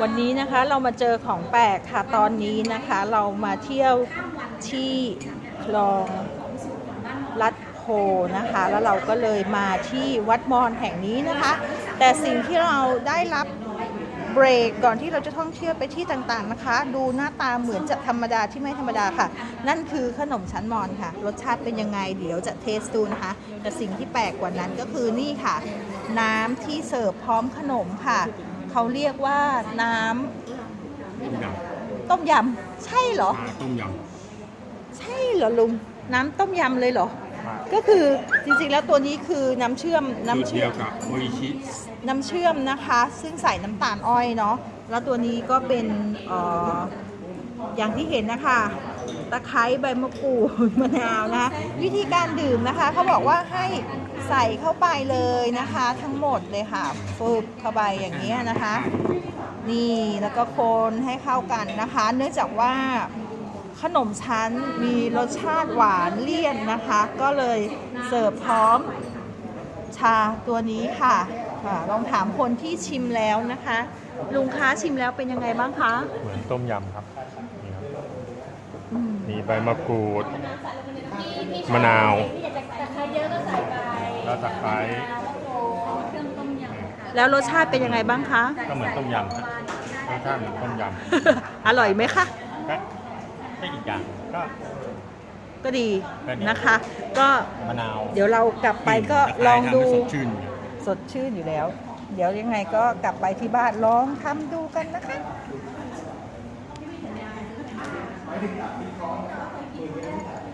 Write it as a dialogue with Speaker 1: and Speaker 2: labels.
Speaker 1: วันนี้นะคะเรามาเจอของแปลกค่ะตอนนี้นะคะเรามาเที่ยวที่คลองลัดโพนะคะ แล้วเราก็เลยมาที่วัดมอญแห่งนี้นะคะ แต่สิ่งที่เราได้รับเบรกก่อนที่เราจะท่องเที่ยวไปที่ต่างๆนะคะ ดูหน้าตาเหมือนจะธรรมดาที่ไม่ธรรมดาค่ะ นั่นคือขนมชั้นมอญค่ะ รสชาติเป็นยังไงเดี๋ยวจะเทสดูนะคะ แต่สิ่งที่แปลกกว่านั้นก็คือนี่ค่ะ น้ำที่เสิร์ฟพร้อมขนมค่ะ เขาเรียกว่าน้ำ
Speaker 2: ต้มย
Speaker 1: ต้มยำใช่เหรอำ
Speaker 2: ปลาต้มย
Speaker 1: ใช่เหรอลุงน้ำต้มยำเลยเหรอำก็คือจริงๆแล้วตัวนี้คือน้ำเชื่อม
Speaker 2: สูตร
Speaker 1: น้ำ
Speaker 2: เดี
Speaker 1: เชื่
Speaker 2: ย
Speaker 1: อ
Speaker 2: ว
Speaker 1: ม
Speaker 2: กับโออิชิ
Speaker 1: น้ำเชื่อมนะคะ ซึ่งใส่น้ำตาลอ้อยเนาะแล้วตัวนี้ก็เป็นเอออย่างที่เห็นนะคะ ตะไคร้ใบมะกรูดมะนาวนะคะวิธีการดื่มนะคะเขาบอกว่าให้ใส่เข้าไปเลยนะคะ ทั้งหมดเลยค่ะฟืบเข้าไปอย่างนี้ยนะคะ นี่แล้วก็คนให้เข้ากันนะคะ เนื่องจากว่าขนมชั้นมีรสชาติหวานเลี่ยนนะคะ ก็เลยเสิร์ฟพร้อมชาตัวนี้ค่ะอ่าลองถามคนที่ชิมแล้วนะคะ ลุงค้าชิมแล้วเป็นยังไงบ้างคะ
Speaker 3: เหมือนต้มยำครับนี่ครับ
Speaker 1: อื ม
Speaker 3: มีใบมะกรูด มะนาว
Speaker 4: ตะไคร้เยอะก็ใส่ไป
Speaker 3: แล้วตะไคร้
Speaker 4: แล้วก็โรยเครื่องต้มยำค่ะ
Speaker 1: แล้วรสชาติเป็นยังไงบ้างคะ
Speaker 3: ก็เหมือนต้มยำครับรสชาติเหมือนต้มย
Speaker 1: อร่อยไหมคะำ
Speaker 3: ก็ไม่อีกอย่างก็
Speaker 1: ก็ดี
Speaker 3: ก็ดี
Speaker 1: นะคะ ก็
Speaker 3: มะนาว
Speaker 1: เดี๋ยวเรากลับไปก็
Speaker 3: ตะไค
Speaker 1: ล
Speaker 3: ร้
Speaker 1: อง
Speaker 3: ทำ
Speaker 1: ดู
Speaker 3: ให้สดชื่น
Speaker 1: สดชื่นอยู่แล้ว เดี๋ยวยังไงก็กลับไปที่บ้านลองทำดูกันนะคะ ได้
Speaker 3: อ
Speaker 1: งคุยไม่ได้ตัด